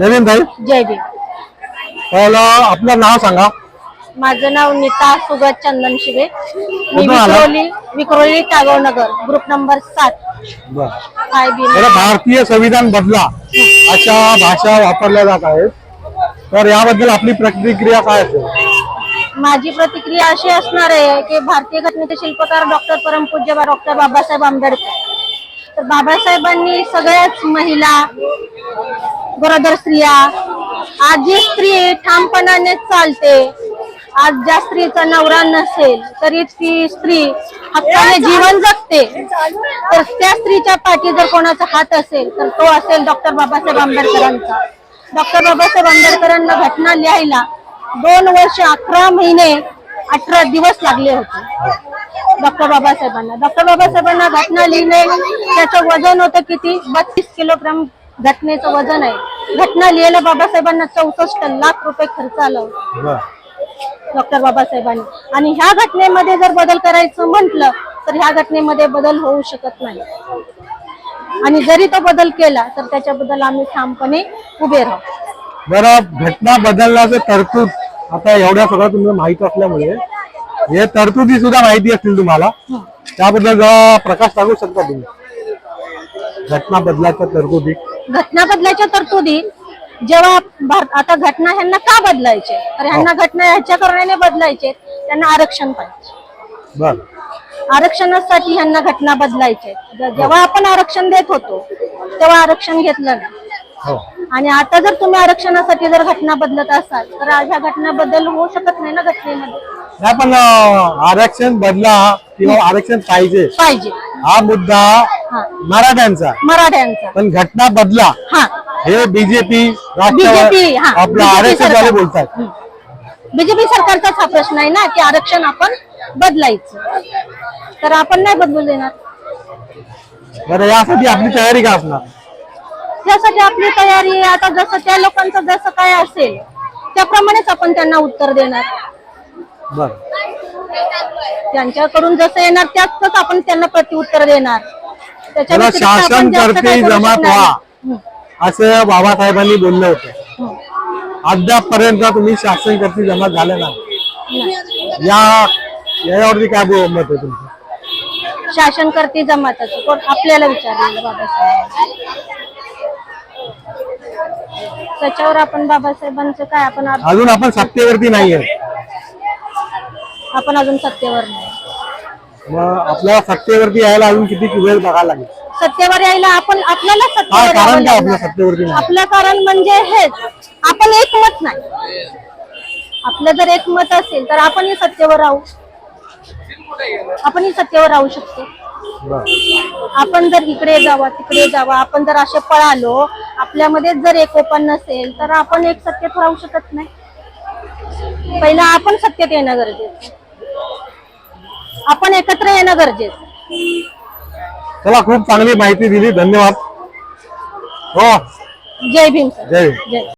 नवीन ताई जय भीम आपलं नाव सांगा. माझं नाव नीता सुगत चंदन शिवे. मी कुठून आला? विक्रोली विक्रोली टागोव नगर ग्रुप नंबर सात. बर. आय बी तर भारतीय संविधान बदला. अशा भाषा वापरल्या जात आहेत. तर याबद्दल आपली प्रतिक्रिया काय असेल? माझी प्रतिक्रिया अशी असणार आहे की भारतीय घटनेचे शिल्पकार डॉक्टर परमपूज्य बा- डॉक्टर बाबासाहेब आंबेडकर. तर बाबासाहेबांनी सगळ्याच महिला गरोदर स्त्रिया आज जी स्त्री ठामपणाने चालते. आज ज्या स्त्रीचा नवरा नसेल तरी ती स्त्री हक्काने जीवन जगते. तर त्या स्त्रीच्या पाठी जर कोणाचा हात असेल तर तो असेल डॉक्टर बाबासाहेब आंबेडकरांचा. डॉक्टर बाबासाहेब आंबेडकरांना घटना लिहायला दोन वर्ष अकरा महिने अठरा दिवस लागले होते. डॉक्टर बाबासाहेबांना. डॉक्टर बाबासाहेबांना घटना लिहिणे त्याचं वजन होतं किती? बत्तीस किलोग्राम घटनेचं वजन आहे. घटना लिहायला बाबासाहेबांना चौसष्ट लाख रुपये खर्च आला. डॉक्टर बाबासाहेबांनी. आणि ह्या घटनेमध्ये जर बदल करायचं म्हटलं तर ह्या घटनेमध्ये बदल होऊ शकत नाही. आणि जरी तो बदल केला तर त्याच्याबद्दल आम्ही ठामपणे उभे राहू. बरं घटना बदलण्याचे तरतूद आता एवढ्या सगळं तुम्हाला माहीत असल्यामुळे हे तरतुदी सुद्धा माहिती असतील तुम्हाला. त्याबद्दल प्रकाश टाकू शकता तुम्ही. घटना बदलाच्या तरतुदी. घटना बदलायच्या तरतुदी. जेव्हा आता घटना ह्यांना का बदलायचे? तर ह्यांना घटना ह्याच्या कारणाने बदलायचे. त्यांना आरक्षण पाहिजे. बर. आरक्षणासाठी ह्यांना घटना बदलायचे. ज- जेव्हा आपण आरक्षण देत होतो तेव्हा आरक्षण घेतलं नाही. हो. आणि आता जर तुम्ही आरक्षणासाठी जर घटना बदलत असाल तर आज ह्या घटनाबद्दल होऊ शकत नाही ना घटनेमध्ये? नाही पण अं, आरक्षण बदला किंवा आरक्षण पाहिजे. पाहिजे. हा मुद्दा हा. मराठ्यांचा. मराठ्यांचा. पण घटना बदला हा. हे बीजेपी हा. आपलं आरक्षण वाले बोलतात. बीजेपी सरकारचाच हा प्रश्न आहे ना की आरक्षण आपण बदलायचं. तर आपण नाही बदलू देणार. बरं यासाठी आपली तयारी का असणार? त्यासाठी आपली तयारी आहे. आता जसं त्या लोकांचं जसं काय असेल त्याप्रमाणेच आपण त्यांना उत्तर देणार बर त्यांच्याकडून जसं येणार त्याच आपण त्यांना प्रत्युत्तर देणार त्याच्या त्याला व्यतिरिक्त आपण शासन जास्त करू जमात शकणार व्हा. नाही. असं बाबासाहेबांनी बोललं होतं हम्म. अद्यापपर्यंत तुम्ही शासन करते जमा झाले ना. या यावरती काय बो- मत आहे तुमचं शासन करते जमाताचं कोण आपल्याला विचारलेलं बाबासाहेब त्याच्यावर आपण बाबासाहेबांचं काय आपण अजून आपण सत्तेवरती नाहीये. आपण अजून सत्तेवर नाही. मग आपल्याला सत्तेवरती यायला अजून किती वेळ बघायला लागेल? सत्तेवर यायला आपण आपल्याला सत्तेवर कारण आपल्या. सत्तेवरती नाही? आपलं कारण म्हणजे हेच आपण एकमत नाही. आपलं जर एकमत असेल तर आपणही सत्तेवर राहू. आपणही सत्तेवर राहू शकतो. बरं. आपण जर इकडे जावा तिकडे जावा आपण जर असे पळालो आपल्यामध्ये जर एकोपा नसेल तर आपण एक सत्तेत राहू शकत नाही. पहिला आपण सत्तेत येणं गरजेचं आपण एकत्र येणं गरजेचं चला खूप चांगली माहिती दिली. धन्यवाद. हो. जय भीम सर. जय हिंद. जय.